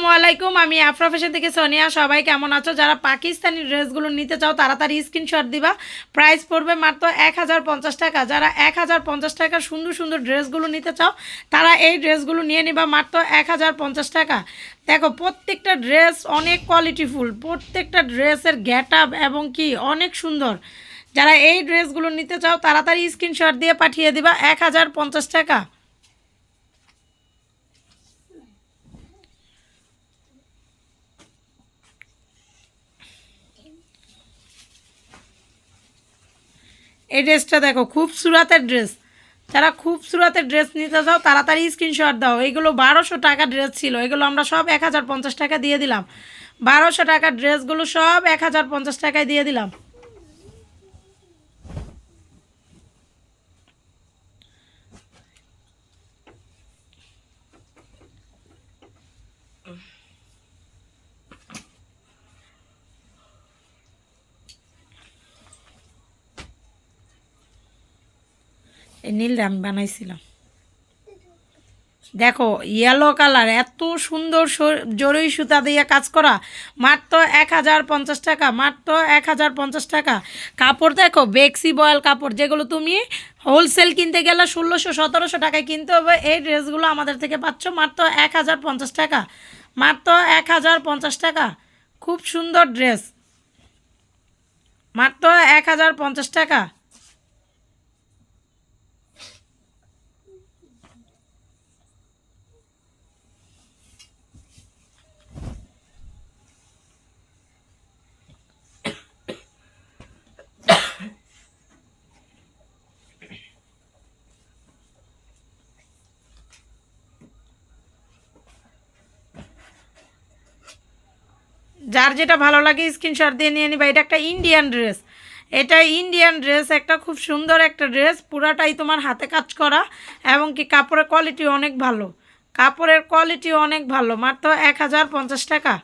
আসসালামু আলাইকুম, আমি আফরা থেকে সোনিয়া। সবাই কেমন আছো? যারা পাকিস্তানি ড্রেসগুলো নিতে চাও তাড়াতাড়ি স্ক্রিনশট দিবা। প্রাইস পড়বে মাত্র এক হাজার পঞ্চাশ টাকা। যারা এক হাজার পঞ্চাশ সুন্দর সুন্দর ড্রেসগুলো নিতে চাও, তারা এই ড্রেসগুলো নিয়ে নিবা মাত্র এক হাজার পঞ্চাশ টাকা। দেখো, প্রত্যেকটা ড্রেস অনেক কোয়ালিটিফুল প্রত্যেকটা ড্রেসের গ্যাট আপ এবং কি, অনেক সুন্দর। যারা এই ড্রেসগুলো নিতে চাও, তাড়াতাড়ি স্ক্রিনশট দিয়ে পাঠিয়ে দিবা এক হাজার পঞ্চাশ টাকা। এই ড্রেসটা দেখো, খুব সুরাতের ড্রেস। যারা খুব সুরাতের ড্রেস নিতে চাও, তাড়াতাড়ি স্ক্রিনশট দাও। এগুলো বারোশো টাকা ড্রেস ছিল। এগুলো আমরা সব এক হাজার পঞ্চাশ টাকা দিয়ে দিলাম। বারোশো টাকার ড্রেসগুলো সব এক হাজার পঞ্চাশ টাকায় দিয়ে দিলাম। এই নীলটা আমি বানাইছিলাম। দেখো ইয়েলো কালার এত সুন্দর জরুরি সুতা দিয়ে কাজ করা। মাত্র এক হাজার পঞ্চাশ টাকা, মাত্র এক হাজার পঞ্চাশ টাকা। কাপড় দেখো, বেক্সি বয়েল কাপড়, যেগুলো তুমি হোলসেল কিনতে গেলে ষোলোশো, সতেরোশো টাকায় কিনতে হবে, এই ড্রেসগুলো আমাদের থেকে পাচ্ছ মাত্র এক হাজার পঞ্চাশ টাকা। মাত্র এক হাজার পঞ্চাশ টাকা। খুব সুন্দর ড্রেস। মাত্র এক হাজার পঞ্চাশ টাকা। যার যেটা ভালো লাগে স্ক্রিনশট দিয়ে নিয়ে নিবা। এটা একটা ইন্ডিয়ান ড্রেস এটা ইন্ডিয়ান ড্রেস একটা খুব সুন্দর একটা ড্রেস পুরাটাই তোমার হাতে কাজ করা এবং কি কাপড়ের কোয়ালিটি অনেক ভালো। কাপড়ের কোয়ালিটি অনেক ভালো, মাত্র এক হাজার পঞ্চাশ টাকা।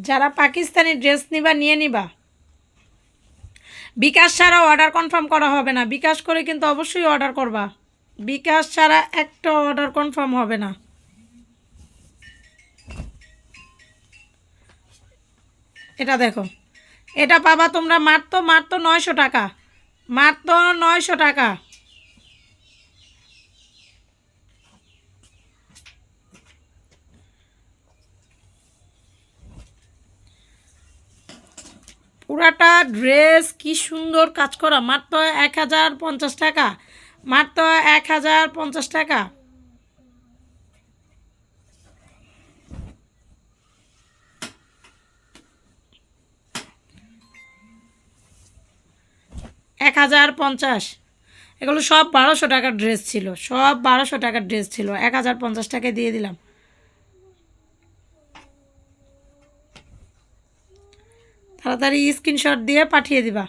যারা পাকিস্তানি ড্রেস নিবা, নিয়ে নিবা। বিকাশ ছাড়া অর্ডার কনফার্ম করা হবে না। বিকাশ করে কিন্তু অবশ্যই অর্ডার করবা। বিকাশ ছাড়া একটা অর্ডার কনফার্ম হবে না। এটা দেখো। এটা পাবা তোমরা মাত্র মাত্র নয়শো টাকা। মাত্র নয়শো টাকা। পুরাটা ড্রেস কি সুন্দর কাজ করা। মাত্র এক হাজার পঞ্চাশ টাকা। মাত্র এক হাজার পঞ্চাশ টাকা। এক হাজার পঞ্চাশ। এগুলো সব বারোশো টাকার ড্রেস ছিল। সব বারোশো টাকার ড্রেস ছিল। এক হাজার পঞ্চাশ টাকায় দিয়ে দিলাম। তাড়াতাড়ি স্ক্রিনশট দিয়ে পাঠিয়ে দিবা।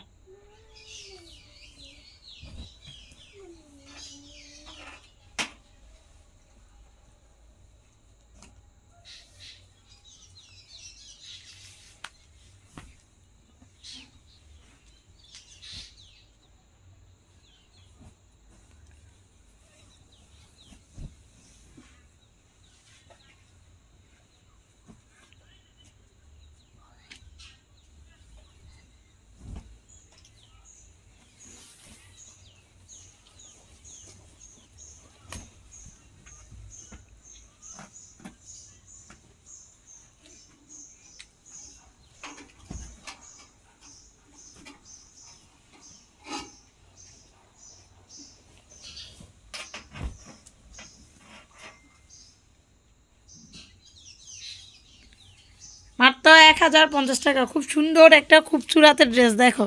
মাত্র এক হাজার পঞ্চাশ টাকা। খুব সুন্দর একটা খুব খুবসুরাতের ড্রেস, দেখো।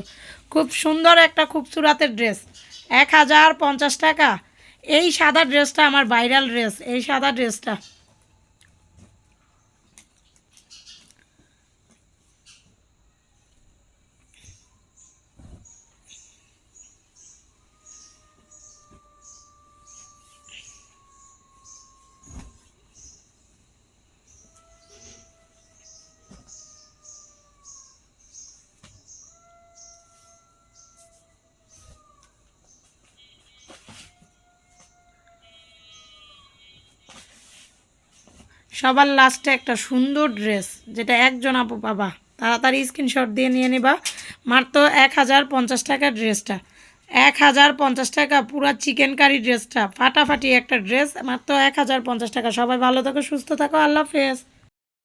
খুব সুন্দর একটা খুব খুবসুরাতের ড্রেস। এক হাজার পঞ্চাশ টাকা। এই সাদা ড্রেসটা আমার ভাইরাল ড্রেস, এই সাদা ড্রেসটা। সবার লাস্টে একটা সুন্দর ড্রেস যেটা একজন আপু পাবা। তাড়াতাড়ি স্ক্রিনশট দিয়ে নিয়ে নিবা। মাত্র এক হাজার পঞ্চাশ টাকার ড্রেসটা এক হাজার পঞ্চাশ টাকা পুরা চিকেন কারি ড্রেসটা ফাটাফাটি একটা ড্রেস মাত্র এক হাজার পঞ্চাশ টাকা। সবাই ভালো থাকো, সুস্থ থাকো। আল্লাহ হাফেজ।